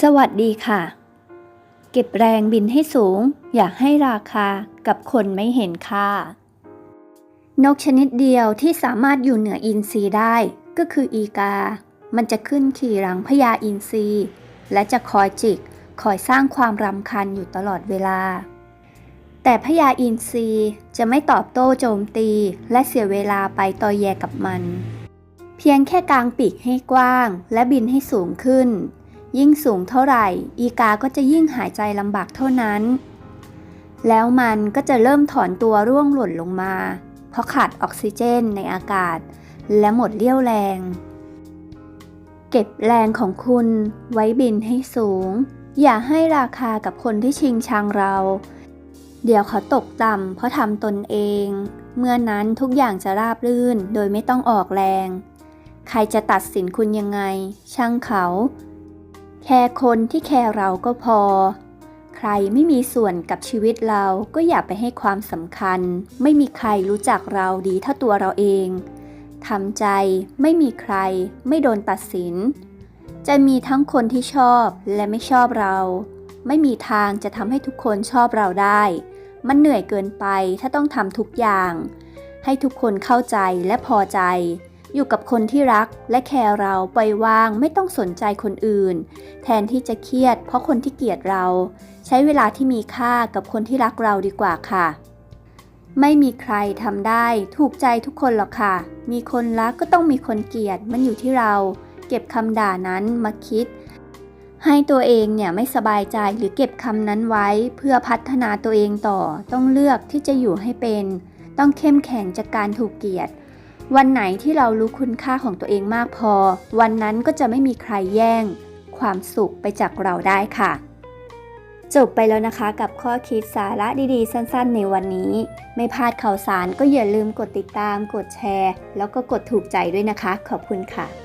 สวัสดีค่ะ เก็บแรงบินให้สูง อยากให้ราคากับคนไม่เห็นค่า นกชนิดเดียวที่สามารถอยู่เหนืออินทรีได้ก็คืออีกา มันจะขึ้นขี่หลังพญาอินทรีและจะคอยจิก คอยสร้างความรำคาญอยู่ตลอดเวลา แต่พญาอินทรีจะไม่ตอบโต้โจมตีและเสียเวลาไปต่อแยกับมัน เพียงแค่กางปีกให้กว้าง และบินให้สูงขึ้น ยิ่งสูงเท่าไหร่ อีกาก็จะยิ่งหายใจลำบากเท่านั้น แล้วมันก็จะเริ่มถอนตัวร่วงหล่นลงมา เพราะขาดออกซิเจนในอากาศ และหมดเรี่ยวแรง เก็บแรงของคุณไว้บินให้สูง อย่าให้ราคากับคนที่ชิงชังเรา เดี๋ยวเขาตกต่ำเพราะทำตนเอง เมื่อนั้นทุกอย่างจะราบรื่นโดยไม่ต้องออกแรง ใครจะตัดสินคุณยังไง ช่างเขา แค่คนที่แคร์เราก็พอ ใครไม่มีส่วนกับชีวิตเราก็อย่าไปให้ความสำคัญ ไม่มีใครรู้จักเราดีเท่าตัวเราเองทำใจไม่มีใคร ไม่โดนตัดสิน จะมีทั้งคนที่ชอบและไม่ชอบเรา ไม่มีทางจะทำให้ทุกคนชอบเราได้ มันเหนื่อยเกินไปถ้าต้องทำทุกอย่าง ให้ทุกคนเข้าใจและพอใจ อยู่กับคนที่รักและแคร์เราปล่อยวางไม่ต้องสนใจคนอื่น แทนที่จะเครียดเพราะคนที่เกลียดเรา ใช้เวลาที่มีค่ากับคนที่รักเราดีกว่าค่ะ ไม่มีใครทำได้ถูกใจทุกคนหรอกค่ะ มีคนรักก็ต้องมีคนเกลียดมันอยู่ที่เรา เก็บคำด่านั้นมาคิด ให้ตัวเองเนี่ยไม่สบายใจหรือเก็บคำนั้นไว้เพื่อพัฒนาตัวเองต่อ ต้องเลือกที่จะอยู่ให้เป็น ต้องเข้มแข็งจากการถูกเกลียด วันไหนที่เรารู้คุณค่าของตัวเองมากพอ วันนั้นก็จะไม่มีใครแย่ง ความสุขไปจากเราได้ค่ะ จบไปแล้วนะคะกับข้อคิดสาระดีๆ สั้นๆ ในวันนี้ ไม่พลาดข่าวสารก็อย่าลืมกดติดตาม กดแชร์ แล้วก็กดถูกใจด้วยนะคะ ขอบคุณค่ะ